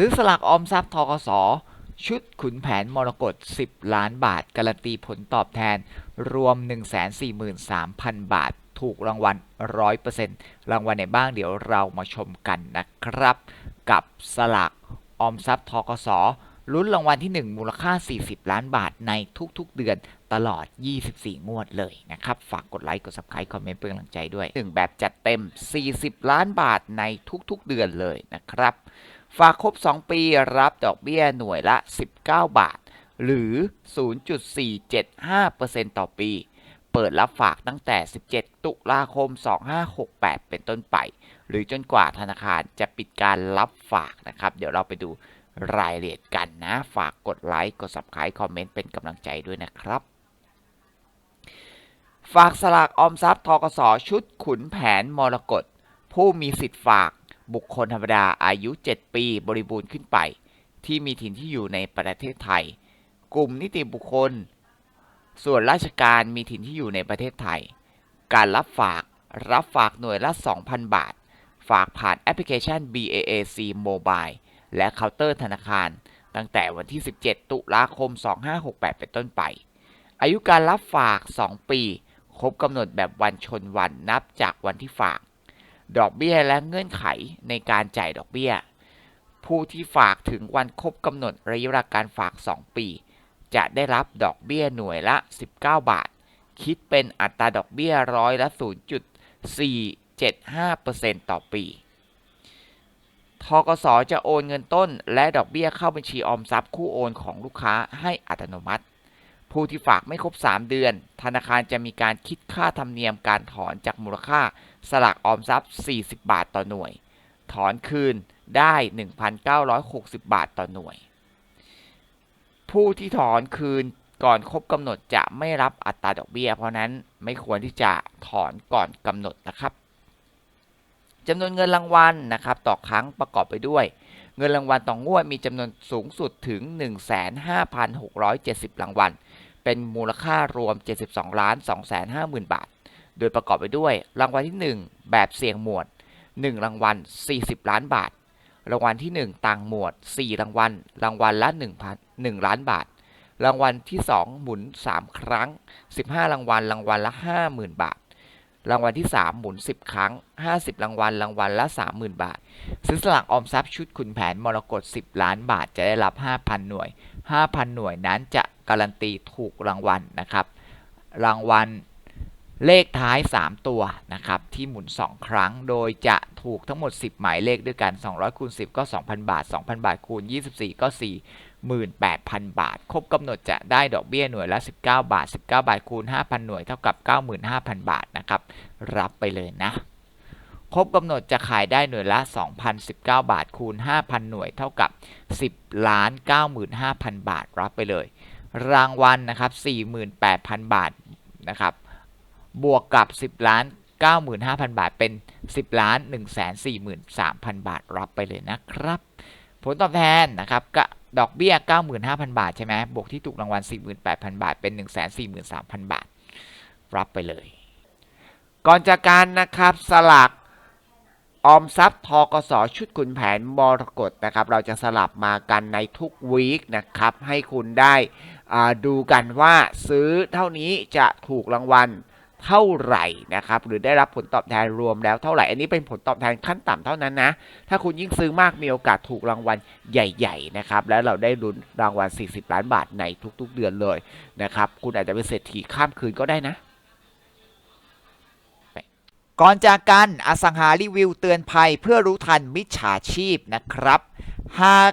ซื้อสลากออมทรัพย์ทกสชุดขุนแผนมรกต10 ล้านบาท การันตีผลตอบแทน รวม 143,000 บาท ถูกรางวัล 100%รางวัลไหนบ้างเดี๋ยวเรามาชมกันนะครับ กับสลากออมทรัพย์ทกสลุ้นรางวัลที่ 1 มูลค่า 40 ล้านบาทในทุกๆเดือนตลอด 24 งวดเลยนะครับ ฝากกดไลค์ กด subscribe คอมเมนต์เป็นกำลังใจด้วย 1 แบบจัดเต็ม 40 ล้านบาทในทุกๆเดือนเลยนะครับ ฝากครบ 2 ปีรับดอกเบี้ยหน่วยละ 19 บาท หรือ 0.475%ต่อปี เปิดรับฝากตั้งแต่ 17 ตุลาคม 2568 เป็นต้นไป หรือจนกว่าธนาคารจะปิดการรับฝากนะครับ เดี๋ยวเราไปดูรายละเอียดกันนะ ฝากกดไลค์ กด subscribe คอมเมนต์เป็นกำลังใจด้วยนะครับฝากสลากออมทรัพย์ทกสชุดขุนแผนมรกตผู้มีสิทธิ์ฝาก บุคคลธรรมดาอายุ 7 ปีบริบูรณ์ขึ้นไป ที่มีถิ่นที่อยู่ในประเทศไทย กลุ่มนิติบุคคล ส่วนราชการมีถิ่นที่อยู่ในประเทศไทย การรับฝากรับฝากหน่วยละ 2,000 บาท ฝากผ่านแอปพลิเคชัน BAAC Mobile และเคาน์เตอร์ธนาคาร ตั้งแต่วันที่ 17 ตุลาคม 2568 เป็นต้นไป อายุการรับฝาก 2 ปี ครบกำหนดแบบวันชนวันนับจากวันที่ฝาก ดอกเบี้ยและเงื่อนไขในการจ่ายดอกเบี้ย ผู้ที่ฝากถึงวันครบกำหนดระยะเวลาการฝาก 2 ปี จะได้รับดอกเบี้ยหน่วยละ 19 บาท คิดเป็นอัตราดอกเบี้ยร้อยละ 0.475%ต่อปีทกสจะโอนเงินต้นและดอกเบี้ยเข้าบัญชีออมทรัพย์คู่โอนของลูกค้าให้อัตโนมัติ ผู้ที่ฝากไม่ครบ 3 เดือน ธนาคารจะมีการคิดค่าธรรมเนียมการถอนจากมูลค่าสลากออมทรัพย์ 40 บาทต่อหน่วย ถอนคืนได้ 1,960 บาทต่อหน่วย ผู้ที่ถอนคืนก่อนครบกำหนดจะไม่รับอัตราดอกเบี้ย เพราะนั้นไม่ควรที่จะถอนก่อนกำหนดนะครับจำนวนเงินรางวัลนะครับต่อครั้งประกอบไปด้วย เงินรางวัลต่องวดมีจำนวนสูงสุดถึง 15,670 รางวัล เป็นมูลค่ารวม 72ล้าน250,000 บาท โดยประกอบไปด้วย รางวัลที่ 1 แบบเสี่ยงหมวด 1 รางวัล 40 ล้านบาท รางวัลที่ 1 ต่างหมวด 4 รางวัล รางวัลละ1,000 1ล้านบาท รางวัลที่ 2 หมุน 3 ครั้ง 15 รางวัล รางวัลละ 50,000 บาท รางวัลที่ 3 หมุน 10 ครั้ง 50 รางวัล รางวัลละ 30,000 บาท ซื้อสลากออมทรัพย์ชุดขุนแผนมรกต10 ล้านบาท จะได้รับ 5,000 หน่วย 5,000 หน่วยนั้นจะ การันตีถูกรางวัลนะครับ รางวัลเลขท้าย 3 ตัวนะครับที่หมุน 2 ครั้ง โดยจะถูกทั้งหมด 10 หมายเลขด้วยกัน 200คูณ10 ก็ 2,000 บาท 2,000 บาทคูณ 24 ก็ 48,000 บาท ครบกำหนดจะได้ดอกเบี้ยหน่วยละ 19 บาท 19 บาทคูณ 5,000 หน่วยเท่ากับ 95,000 บาทนะครับ รับไปเลยนะ ครบกำหนดจะขายได้หน่วยละ 2,019 บาทคูณ 5,000 หน่วยเท่ากับ 10ล้าน95,000 บาท รับไปเลย รางวัลนะครับ 48,000 บาทนะครับ บวกกับ 10 ล้าน 95,000 บาท เป็น 10 ล้าน 143,000 บาท รับไปเลยนะครับ ผลตอบแทนนะครับก็ดอกเบี้ย 95,000 บาท ใช่ไหมบวกที่ถูกรางวัล 48,000 บาท เป็น 143,000 บาท รับไปเลย ก่อนจากการนะครับ สลักออมทรัพย์ทกสชุดขุนแผนมรกตนะครับ เราจะสลับมากันในทุกวีคนะครับ ให้คุณได้ ดูกันว่าซื้อเท่านี้จะถูกรางวัลเท่าไหร่นะครับหรือได้รับผลตอบแทนรวมแล้วเท่าไหร่ อันนี้เป็นผลตอบแทนขั้นต่ำเท่านั้นนะ ถ้าคุณยิ่งซื้อมากมีโอกาสถูกรางวัลใหญ่ ๆ นะครับ แล้วเราได้ลุ้นรางวัล 40 ล้านบาทในทุก ๆ เดือนเลยนะครับ คุณอาจจะเป็นเศรษฐีข้ามคืนก็ได้นะ ก่อนจากกันอสังหารีวิวเตือนภัยเพื่อรู้ทันมิจฉาชีพนะครับ หาก